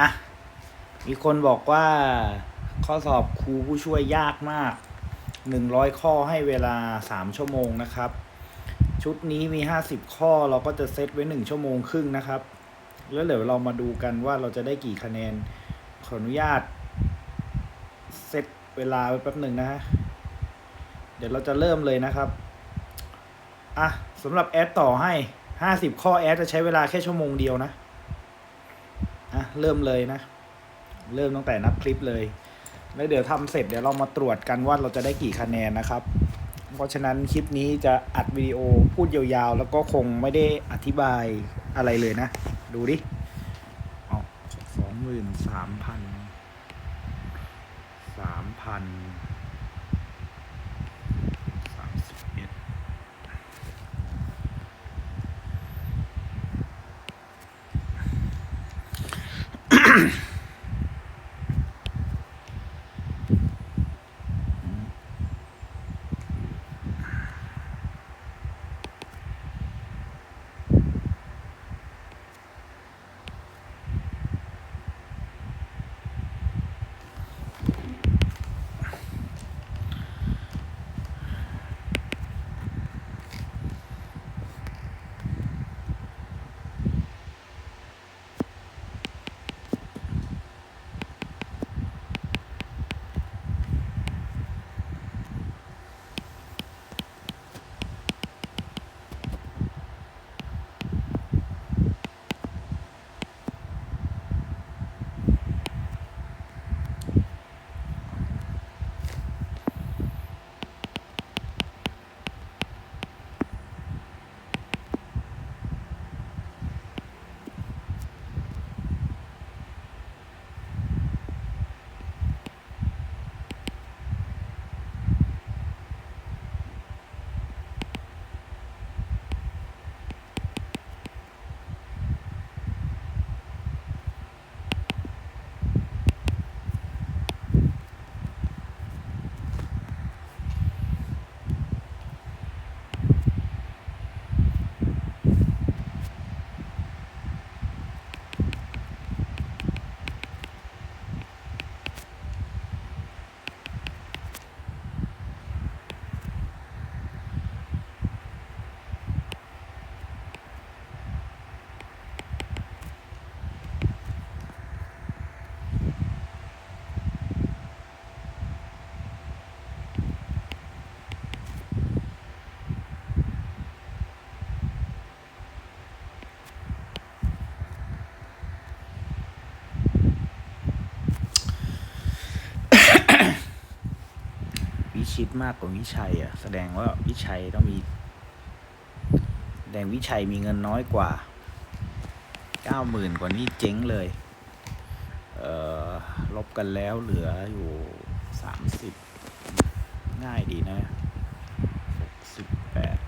อะ มีคนบอกว่าข้อสอบครูผู้ช่วยยากมากหนึ่งร้อยข้อให้เวลาสามชั่วโมงนะครับ ชุดนี้มีห้าสิบข้อเราก็จะเซตไว้หนึ่งชั่วโมงครึ่งนะครับ แล้วเดี๋ยวเรามาดูกันว่าเราจะได้กี่คะแนน ขออนุญาต เซตเวลาไว้แป๊บหนึ่งนะฮะ เดี๋ยวเราจะเริ่มเลยนะครับ อะสำหรับแอดต่อให้ห้าสิบข้อแอดจะใช้เวลาแค่ชั่วโมงเดียวนะ เริ่มเลยนะ เริ่มตั้งแต่นับคลิปเลย แล้วเดี๋ยวทำเสร็จเดี๋ยวเรามาตรวจกันว่าเราจะได้กี่คะแนนนะครับ เพราะฉะนั้นคลิปนี้จะอัดวิดีโอพูดยาวๆ แล้วก็คงไม่ได้อธิบายอะไรเลยนะ ดูดิอ๋อสองหมื่นสามพันสามพัน Mm-hmm. ชิตมากกว่าวิชัยอะ แสดงว่าวิชัยต้องมีแสดงวิชัยมีเงินน้อยกว่าเก้าหมื่นกว่านี่เจ๊งเลย เอ่อลบกันแล้วเหลืออยู่สามสิบง่ายดีนะหกสิบแปด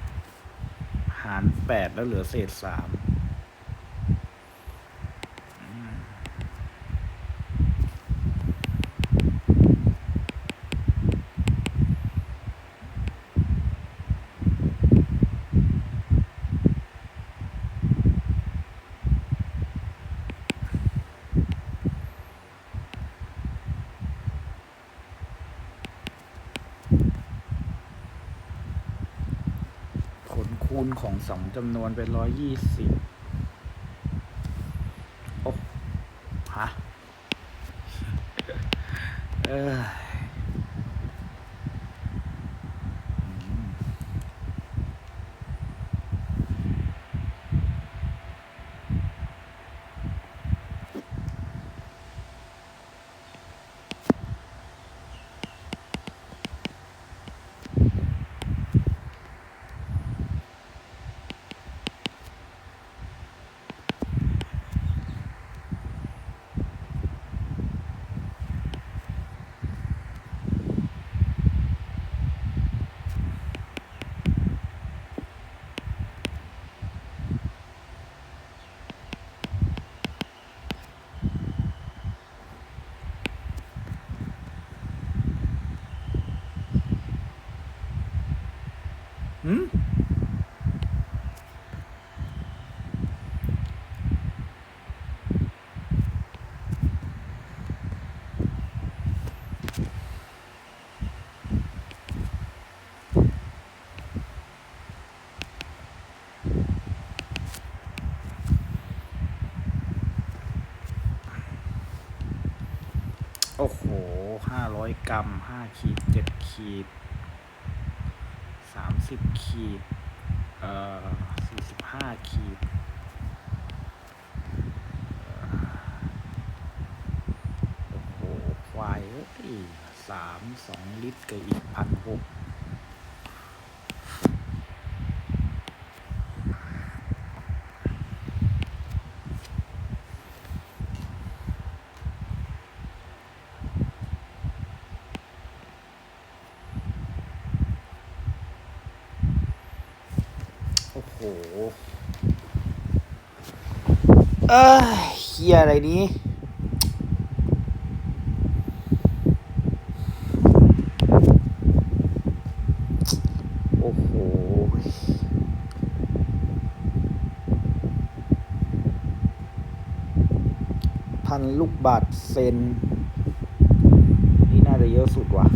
หารแปดแล้วเหลือเศษสามอืม ผลคูณของ สองจำนวนเป็นร้อยยี่สิบโอ้ฮะเออ ห้าร้อยกรัมห้าขีดเจ็ดขีดสามสิบขีดเอ่อสี่สิบห้าขีดโอ้โหควายเอ้ยสามสองลิตรกับอีกพันหก โอ้โห เอเฮียอะไรนี้ โอ้โห พันลูกบาทเซน นี่น่าจะเยอะสุดว่ะ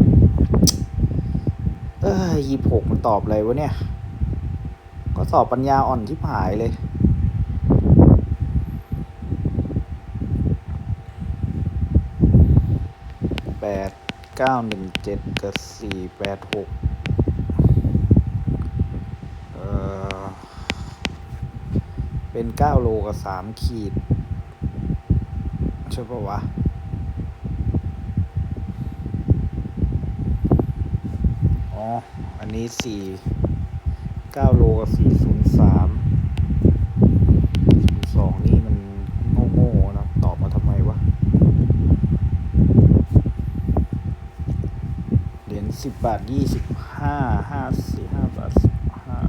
เอ้ยยี่หกมันตอบอะไรวะเนี่ย ก็สอบปัญญาอ่อนที่หายเลย แปด เก้าหนึ่งเจ็ดกับสี่แปดหกเออเป็นเก้าโลกับสามขีด ใช่ปะวะอ๋อ อันนี้สี่เก้าโลกับสี่ศูนย์สามศูนย์สองนี่มันโง่ๆนะ ตอบมาทำไมวะ เหรียญสิ บาทยี่สิบห้าห้าสี่ห้าบาทสิบห้า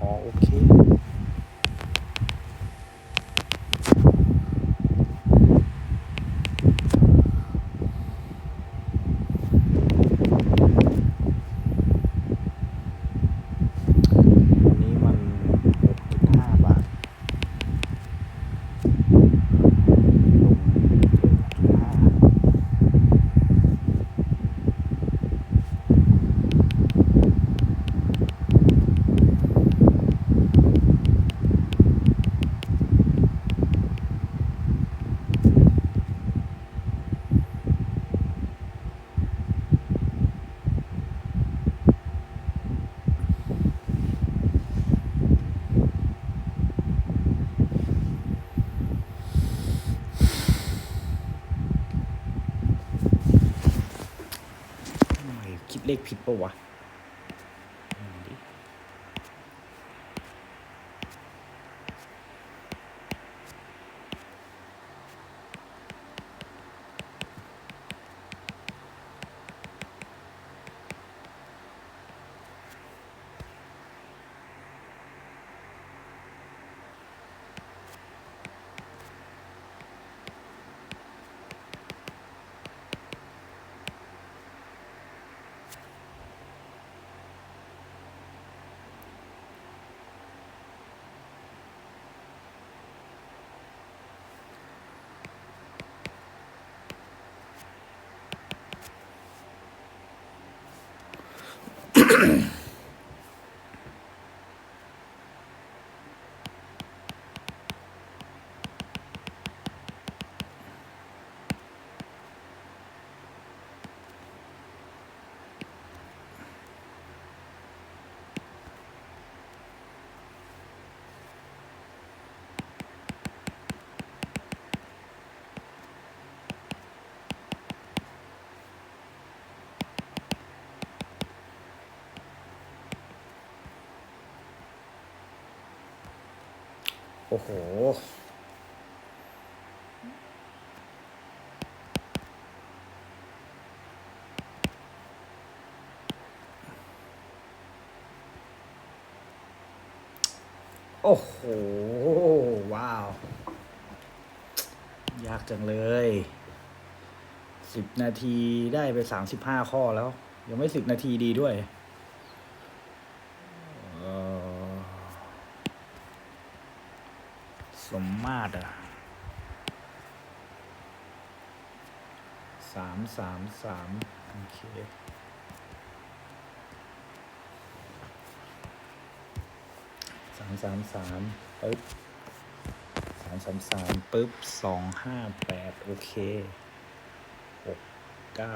อ๋อ โอเค อันนี้มันหกจุดห้าบาท ลงจุดห้า ทำไมคิดเลข ผิดปะวะ Mm-hmm. อ้โห โอ้โห ว้าว ยากจังเลยสิบนาทีได้ไปสามสิบห้าข้อแล้ว ยังไม่สิบนาทีดีด้วยเอ่อ สมาตรอะสามสามสามโอเคสามสามสามปึ๊บสามสามสามปึ๊บสองห้าแปดโอเคหกเก้า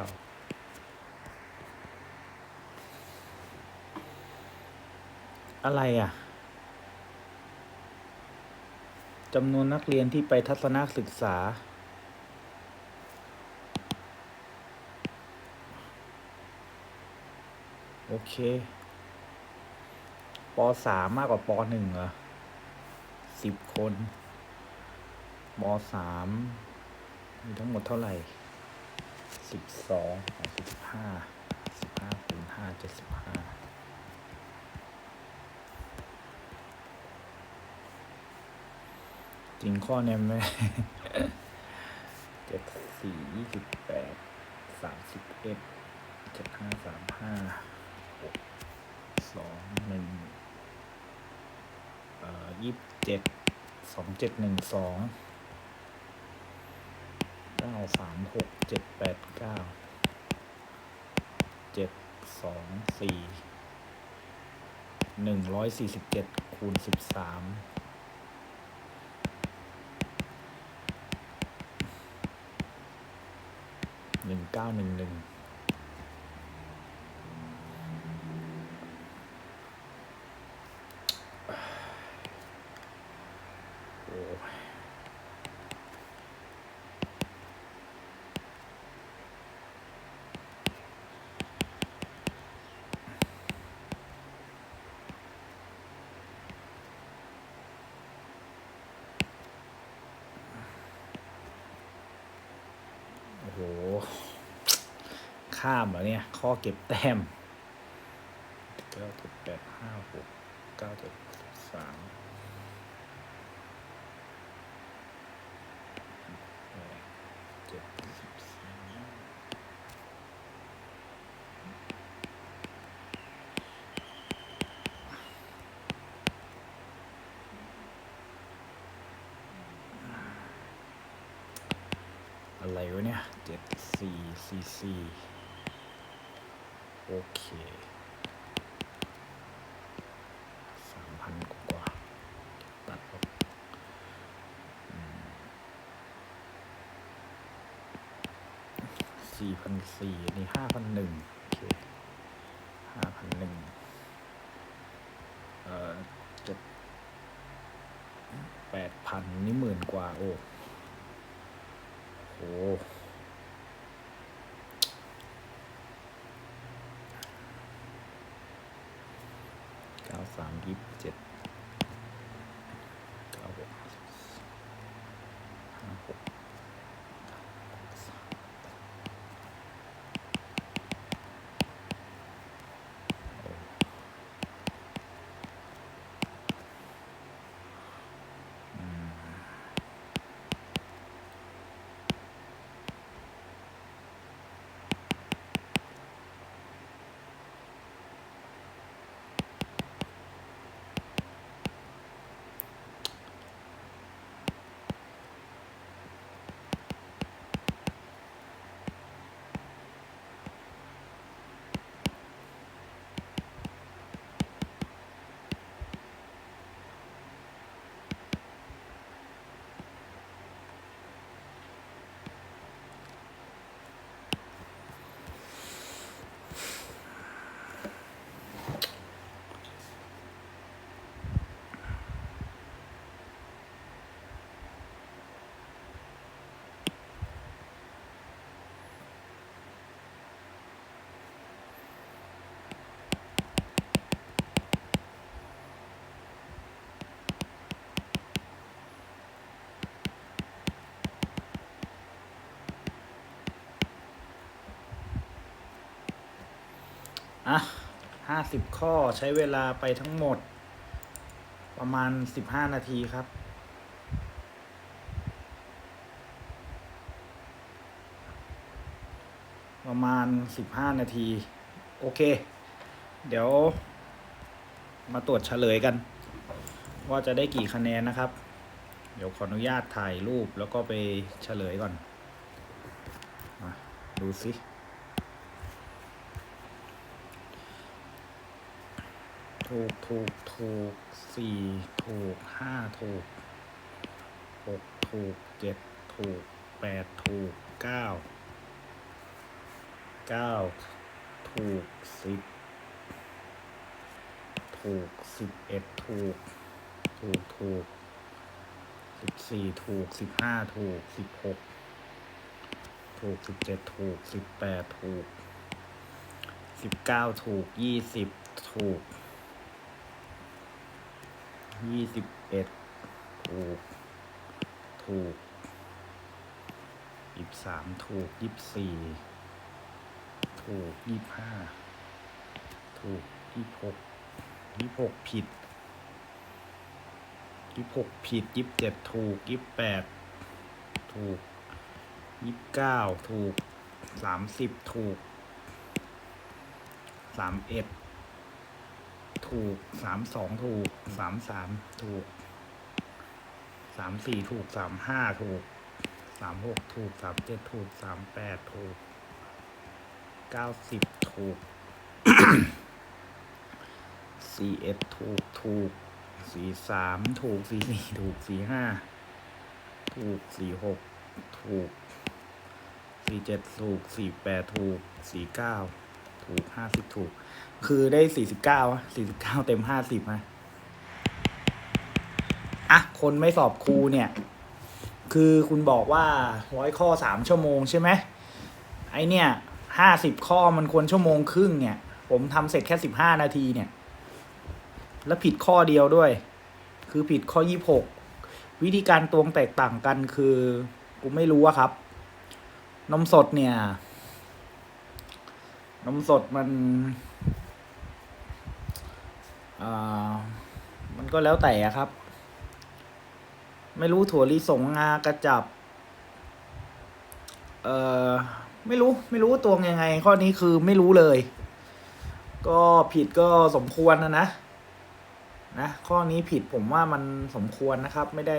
อะไรอะ จำนวนนักเรียนที่ไปทัศนศึกษา โอเคปสามมากกว่าปหนึ่งเหรอสิบคนมสามมีทั้งหมดเท่าไหร่สิบสองสิบห้าสิบห้าคูณห้าเจ็ดสิบห้า จริงข้อเนี้ยไม่เจ็ดสี่ยี่สิบแปดสามสิบเอ็ดเจ็ดห้าสามห้าหกสองหนึ่งเอ่อยี่สิบเจ็ดสองเจ็ดหนึ่งสองเก้าสามหกเจ็ดแปดเก้าเจ็ดสองสี่หนึ่งร้อยสี่สิบเจ็ดคูณสิบสาม 1911 ข้ามเหรอเนี่ย ข้อเก็บแต้มเก้าเจ็ดแปดห้าหกเก้าเจ็ดสามเจ็ดสิบสี่อะไรวะเนี่ยเจ็ดสี่สี่สี่ โอเคสามพันกว่าตัดออกสี่พันสี่นี่ห้าพันหนึ่งโอเคห้าพันหนึ่งเอ่อเจ็ดแปดพันนี่หมื่นกว่า โอ้โห เก้าสา อะห้าสิบข้อใช้เวลาไปทั้งหมด ประมาณสิบห้านาทีครับประมาณสิบห้านาที โอเค เดี๋ยว มาตรวจเฉลยกัน ว่าจะได้กี่คะแนนนะครับ เดี๋ยวขออนุญาตถ่ายรูปแล้วก็ไปเฉลยก่อน มา ดูสิ ถูกถูกถูกสี่ถูกห้าถูกหกถูกเจ็ดถูกแปดถูกเก้าเก้าถูกสิบถูกสิบเอ็ดถูก ถูกถูกสิบสี่ถูกสิบห้าถูกสิบหกถูกสิบเจ็ดถูกสิบแปดถูกสิบเก้าถูกยี่สิบถูก ยี่สิบเอ็ดถูก ถูกยี่สามถูกยี่สี่ถูกยี่ห้าถูกยี่หกยี่หกผิดยี่หกผิดยี่เจ็ดถูกยี่แปดถูกยี่เก้าถูกสามสิบถูกสามเอ็ด ถูกสามสองถูกสามสามถูกสามสี่ถูกสามห้าถูกสามหกถูกสามเจ็ดถูกสามแปดถูกเก้าสิบถูกสี่เอ็ดถูกถูกสี่สามถูกสี่สี่ถูกสี่ห้าถูกสี่หกถูกสี่เจ็ดถูกสี่แปดถูกสี่เก้า ห้าสิบถูก คือได้สี่สิบเก้าสี่สิบเก้าเต็มห้าสิบนะอะ คนไม่สอบครูเนี่ย คือคุณบอกว่าร้อยข้อสามชั่วโมงใช่ไหมไอเนี่ยห้าสิบข้อมันควรชั่วโมงครึ่งเนี่ย ผมทำเสร็จแค่สิบห้านาทีเนี่ย แล้วผิดข้อเดียวด้วย คือผิดข้อยี่หกวิธีการตวงแตกต่างกันคือ กูไม่รู้อะครับ นมสดเนี่ย นมสดมันอ่ามันก็แล้วแต่ครับ ไม่รู้ถั่วลิสงงากระจับ เอ่อ ไม่รู้ไม่รู้ว่าตวยังไง ข้อนี้คือไม่รู้เลย ก็ผิดก็สมควรนะนะนะข้อนี้ผิดผมว่ามันสมควรนะครับ ไม่ได้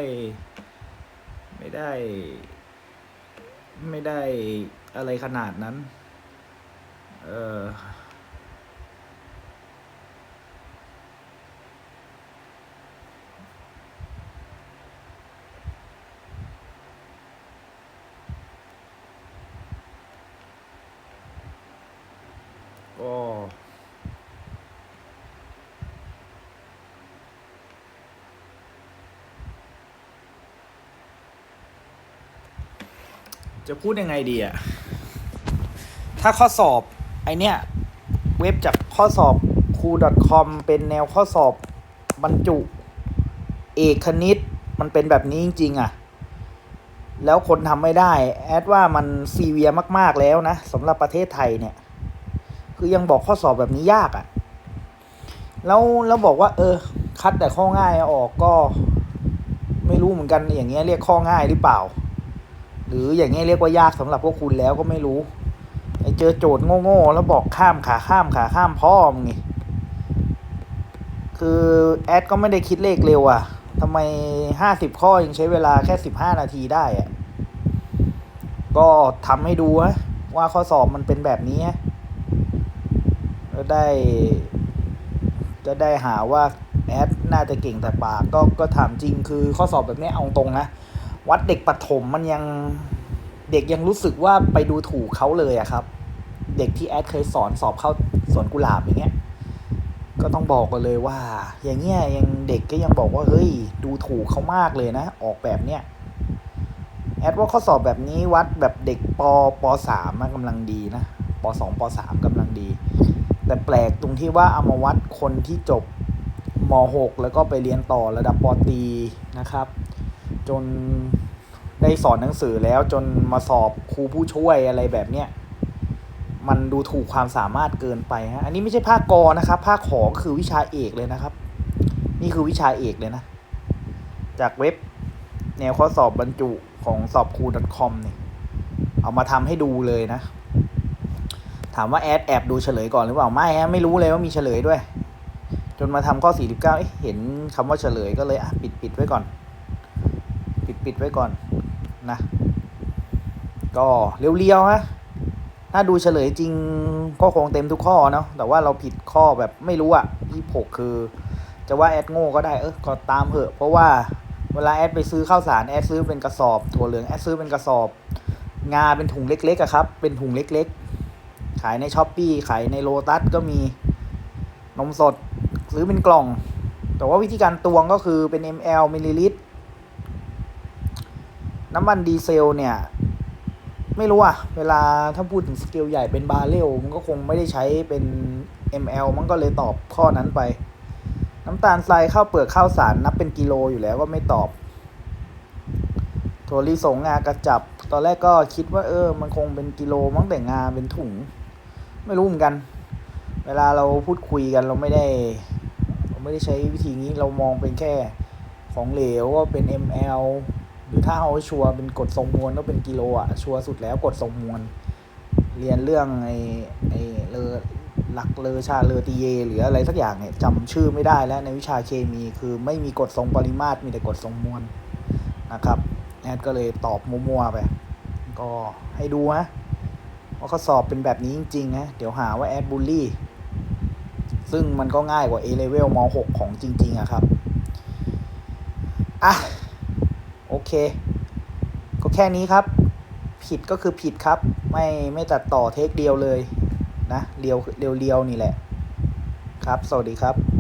ไม่ได้ ไม่ได้อะไรขนาดนั้น เออก็จะพูดยังไงดีอะถ้าข้อสอบ เนี้ยเว็บจากข้อสอบครู .com เป็นแนวข้อสอบบรรจุ เอกคณิต มันเป็นแบบนี้จริงๆอะแล้วคนทำไม่ได้ แอดว่ามันซีเวียมากๆแล้วนะสำหรับประเทศไทยเนี่ย คือยังบอกข้อสอบแบบนี้ยากอะแล้วแล้วบอกว่า เออ คัดแต่ข้อง่ายออกก็ ไม่รู้เหมือนกันอย่างเงี้ยเรียกข้อง่ายหรือเปล่า หรืออย่างเงี้ยเรียกว่ายากสำหรับพวกคุณแล้วก็ไม่รู้ ไอเจอโจทย์โง่ๆแล้วบอกข้ามขาข้ามขาข้ามพ่อมึงคือแอดก็ไม่ได้คิดเลขเร็วอะ่ะทำไมห้าสิบข้อยังใช้เวลาแค่สิบห้านาทีได้อะ่ะก็ทำให้ดูฮะว่าข้อสอบมันเป็นแบบนี้ฮะได้ จะได้หาว่าแอดน่าจะเก่งแต่ปากก็ก็ถามจริงคือข้อสอบแบบนี้เอาตรงนะ วัดเด็กปฐมมันยัง เด็กยังรู้สึกว่าไปดูถูกเขาเลยอะครับ เด็กที่แอดเคยสอนสอบเข้าสวนกุหลาบอย่างเงี้ยก็ต้องบอกกันเลยว่า อย่างเงี้ยยังเด็กก็ยังบอกว่าเฮ้ย ดูถูกเขามากเลยนะ ออกแบบเนี้ยแอดว่าข้อสอบแบบนี้วัดแบบเด็กปปสามกำลังดีนะปสองปสามกำลังดี แต่แปลกตรงที่ว่าเอามาวัดคนที่จบมหกแล้วก็ไปเรียนต่อระดับปตีนะครับ จน ได้สอนหนังสือแล้วจนมาสอบครูผู้ช่วยอะไรแบบเนี้ยมันดูถูกความสามารถเกินไปฮะอันนี้ไม่ใช่ภาคกอนะครับภาคขอคือวิชาเอกเลยนะครับ นี่คือวิชาเอกเลยนะ จากเว็บแนวข้อสอบบรรจุของสอบครู .com เนี่ยเอามาทำให้ดูเลยนะ ถามว่าแอดแอบดูเฉลยก่อนหรือเปล่าไม่ฮะไม่รู้เลยว่ามีเฉลยด้วย จนมาทำข้อ 49เอ๊ะเห็นคำว่าเฉลยก็เลยอะปิดปิดไว้ก่อน ปิดปิดไว้ก่อน นะ ก็เรียวๆฮะถ้าดูเฉลยจริงก็คงเต็มทุกข้อเนาะแต่ว่าเราผิดข้อแบบไม่รู้อะยี่หกคือ จะว่าแอดโง่ก็ได้เออก็ตามเถอะ เพราะว่าเวลาแอดไปซื้อข้าวสารแอดซื้อเป็นกระสอบถั่วเหลืองแอดซื้อเป็นกระสอบ งาเป็นถุงเล็กๆอะครับ เป็นถุงเล็กๆ ขายในช้อปปีขายในโลตัสก็มีนมสดซื้อเป็นกล่อง แต่ว่าวิธีการตวงก็คือเป็น ml มิลลิลิตร น้ำมันดีเซลเนี่ย ไม่รู้อะเวลาถ้าพูดถึงสเกลใหญ่เป็นบาเรลมันก็คงไม่ได้ใช้เป็น ml มันก็เลยตอบข้อนั้นไป น้ำตาลทรายข้าวเปลือกข้าวสารนับเป็นกิโลอยู่แล้วก็ไม่ตอบถั่วลิสงงากระจับ ตอนแรกก็คิดว่าเออ มันคงเป็นกิโลมั้งแต่งาเป็นถุง ไม่รู้เหมือนกัน เวลาเราพูดคุยกันเราไม่ได้ เราไม่ได้ใช้วิธีนี้เรามองเป็นแค่ของเหลวก็เป็น ml หรือถ้าเอาชัวร์เป็นกฎทรงมวลก็เป็นกิโลอะชัวร์สุดแล้วกฎทรงมวลเรียนเรื่องไอ้ไอ้เลอหลักเลอชาเลอตีเย หรืออะไรสักอย่างเนี่ยจำชื่อไม่ได้แล้วในวิชาเคมีคือไม่มีกฎทรงปริมาตรมีแต่กฎทรงมวลนะครับแอดก็เลยตอบมัวๆไป ก็ให้ดูฮะว่าเขาสอบเป็นแบบนี้จริงๆนะเดี๋ยวหาว่าแอดบูลลี่ ซึ่งมันก็ง่ายกว่า A level ม .6 ของจริง ๆอะครับ อะ โอเค ก็แค่นี้ครับ ผิดก็คือผิดครับ ไม่ไม่ตัดต่อเทคเดียวเลยนะเรียวเรียวๆนี่แหละ ครับ สวัสดีครับ